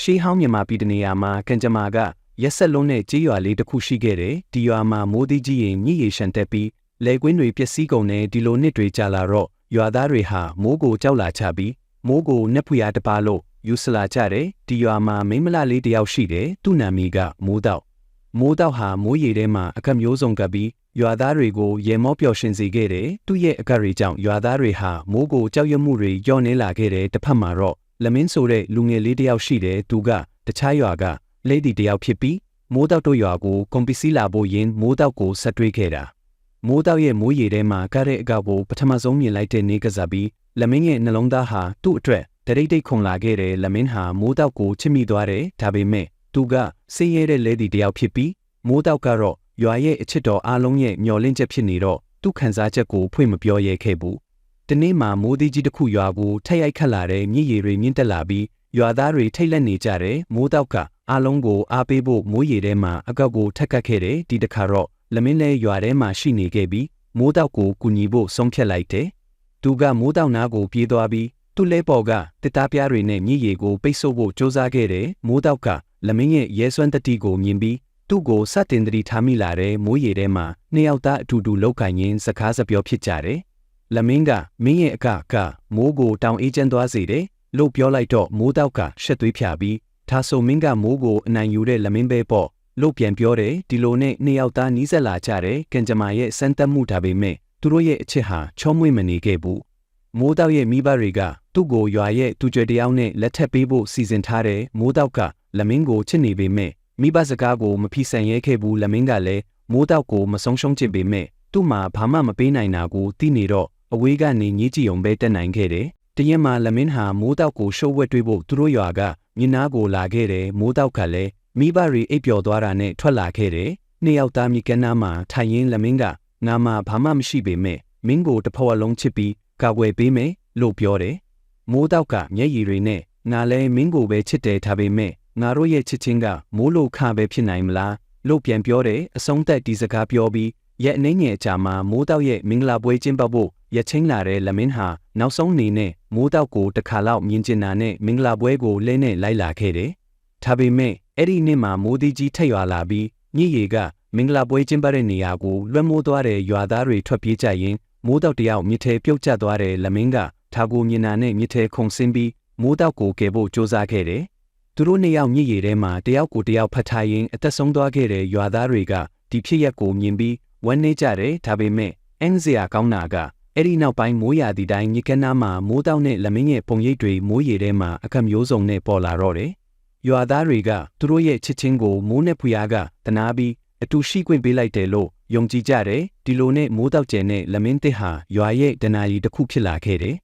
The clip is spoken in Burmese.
ရှေးဟောင်းမြန်မာပြည်တနေရာမှာကံကြမ္မာကရက်ဆက်လုံးနဲ့ကြေးရွာလေးတစ်ခုရှိခဲ့တယ်ဒီရွာမှာမိုးသီးကြီးရင်ညှိရေရှန်တက်ပြီးလေကွင်းတွေပျက်စီးကုန်တဲ့ဒီလိုနှစ်တွေကြာလာတော့ရွာသားတွေဟာမိုးကိုကြောက်လာချပြီးမိုးကိုနှက်ဖွေရတပါလို့ယူဆလာကြတယ်ဒီရွာမှာမိန်းမလလေးတစ်ယောက်ရှိတယ်သူ့နာမည်ကမိုးတောက်မိုးတောက်ဟာမိုးရေထဲမှာအခက်မျိုးစုံကပ်ပြီးရွာသားတွေကိုရေမောပျော်ရွှင်စေခဲ့တယ်သူ့ရဲ့အကက်တွေကြောင့်ရွာသားတွေဟာမိုးကိုကြောက်ရွံ့မှုတွေညှော့နေလာခဲ့တယ်တစ်ဖက်မှာတော့ လမင်းဆိုတဲ့လူငယ်လေးတစ်ယောက်ရှိတယ်သူကတခြားရွာကလိဒီတစ်ယောက်ဖြစ်ပြီးမိုးတောက်တို့ရွာကိုကွန်ပီစီလာဖို့ယင်းမိုးတောက်ကိုဆက်တွေးခဲ့တာမိုးတောက်ရဲ့မိုးရေထဲမှာကားတဲ့အကောက်ကိုပထမဆုံးမြင်လိုက်တဲ့နေကစားပြီးလမင်းရဲ့နှလုံးသားဟာသူ့အတွက်တရိတ်တိတ်ခုန်လာခဲ့တဲ့လမင်းဟာမိုးတောက်ကိုချစ်မိသွားတယ်ဒါပေမဲ့သူကဆေးရဲတဲ့လဲဒီတစ်ယောက်ဖြစ်ပြီးမိုးတောက်ကတော့ရွာရဲ့အချစ်တော်အားလုံးရဲ့မျော်လင့်ချက်ဖြစ်နေတော့သူ့ခံစားချက်ကိုဖွင့်မပြောရဲခဲ့ဘူး။ ဒီနေ့မှမိုးသီးကြီးတစ်ခုရွာကိုထက်ရိုက်ခတ်လာတဲ့မြည်ရည်တွေမြင့်တက်လာပြီးရွာသားတွေထိတ်လက်နေကြတယ်မိုးတောက်ကအားလုံးကိုအားပေးဖို့မိုးရေထဲမှာအကောက်ကိုထက်ကတ်ခဲ့တယ်ဒီတစ်ခါတော့လမင်းလဲရွာထဲမှာရှိနေခဲ့ပြီးမိုးတောက်ကိုကူညီဖို့ဆုံးဖြတ်လိုက်တယ်။သူကမိုးတောက်နားကိုပြေးသွားပြီးသူ့လဲပေါ်ကတစ်သားပြားတွေနဲ့မြည်ရည်ကိုပိတ်ဆို့ဖို့စ조사ခဲ့တယ်မိုးတောက်ကလမင်းရဲ့ရဲစွမ်းတတိကိုမြင်ပြီးသူ့ကိုစတင်တတိထားမိလာတဲ့မိုးရေထဲမှာနှစ်ယောက်သားအတူတူလောက်ကင်ရင်းစကားစပြောဖြစ်ကြတယ်။ လမင်းကမင်းရဲ့အကကမိုးကိုတောင်အေးချမ်းသွားစေတယ်လို့ပြောလိုက်တော့မိုးတောက်ကရှက်သွေးဖြာပြီးဒါဆိုမင်းကမိုးကိုအနိုင်ယူတဲ့လမင်းပဲပေါ့လို့ပြန်ပြောတယ်ဒီလိုနဲ့နှစ်ယောက်သားနီးစပ်လာကြတယ်ကံကြမ္မာရဲ့စမ်းသက်မှုဒါပေမဲ့သူတို့ရဲ့အချစ်ဟာချောမွေ့မနေခဲ့ဘူး။မိုးတောက်ရဲ့မိဘတွေကသူ့ကိုရွာရဲ့သူကြွယ်တယောက်နဲ့လက်ထပ်ပေးဖို့စီစဉ်ထားတယ်မိုးတောက်ကလမင်းကိုချစ်နေပေမဲ့မိဘစကားကိုမဖီဆန်ရဲခဲ့ဘူးလမင်းကလည်းမိုးတောက်ကိုမဆုံးရှုံးချစ်ပေမဲ့သူ့မှာဘာမှမပေးနိုင်တာကိုသိနေတော့ အဝေးကနေညှိကြည့်ုံပဲတက်နိုင်ခဲ့တယ်။တရက်မှာလမင်းဟာမိုးတောက်ကိုရှုပ်ဝက်တွေးဖို့သူတို့ရွာကမြင်းနာကိုလာခဲ့တယ်မိုးတောက်ကလည်းမိဘတွေအိပ်ပျော်သွားတာနဲ့ထွက်လာခဲ့တယ်။နှစ်ယောက်သားမြကနာမှာထိုင်ရင်းလမင်းကငါမှဘာမှမရှိပေမဲ့မင်းကိုတစ်ဖက်လုံးချစ်ပြီးကာကွယ်ပေးမယ်လို့ပြောတယ်။မိုးတောက်ကမျက်ရည်တွေနဲ့ငါလည်းမင်းကိုပဲချစ်တယ်ဒါပေမဲ့ငါတို့ရဲ့ချစ်ချင်းကမိုးလိုခပဲဖြစ်နိုင်မလားလို့ပြန်ပြောတယ်အဆုံးသက်ဒီစကားပြောပြီးရက်အနေငယ်အကြာမှာမိုးတောက်ရဲ့မင်္ဂလာပွဲကျင်းပဖို့ ရချင်းလာတဲ့လမင်းဟာနောက်ဆုံးနေနဲ့မိုးတောက်ကိုတစ်ခါလောက်မြင်ကျင်တာနဲ့မင်္ဂလာပွဲကိုလဲနဲ့လိုက်လာခဲ့တယ်။ဒါပေမဲ့အဲ့ဒီနေ့မှာမိုးသီးကြီးထက်ရွာလာပြီးညည်ရီကမင်္ဂလာပွဲကျင်းပတဲ့နေရာကိုလွှမ်းမိုးသွားတဲ့ရွာသားတွေထွက်ပြေးကြရင်မိုးတောက်တယောက်မြစ်ထဲပြုတ်ကျသွားတဲ့လမင်းကထာကိုမြင်နာနဲ့မြစ်ထဲခုန်ဆင်းပြီးမိုးတောက်ကိုကယ်ဖို့ကြိုးစားခဲ့တယ်သူတို့နှစ်ယောက်မြည်ရည်ထဲမှာတယောက်ကိုတယောက်ဖတ်ထားရင်းအသက်ဆုံးသွားခဲ့တဲ့ရွာသားတွေကဒီဖြစ်ရက်ကိုမြင်ပြီးဝမ်းနည်းကြတယ်ဒါပေမဲ့အင်းစရာကောင်းတာက အဲ့ဒီနောက်ပိုင်းမိုးရာသီတိုင်းညကနားမှာမိုးတောက်နဲ့လမင်းရဲ့ပုံရိပ်တွေမိုးရေထဲမှာအခက်မျိုးစုံနဲ့ပေါ်လာတော့တယ်ရွာသားတွေကသူတို့ရဲ့ချစ်ချင်းကိုမိုးနဲ့ဖူးရကတနာပြီးအတူရှိခွင့်ပေးလိုက်တယ်လို့ယုံကြည်ကြတယ်ဒီလိုနဲ့မိုးတောက်ကျဲနဲ့လမင်းတစ်ဟာရွာရဲ့ဒနာရီတစ်ခုဖြစ်လာခဲ့တယ်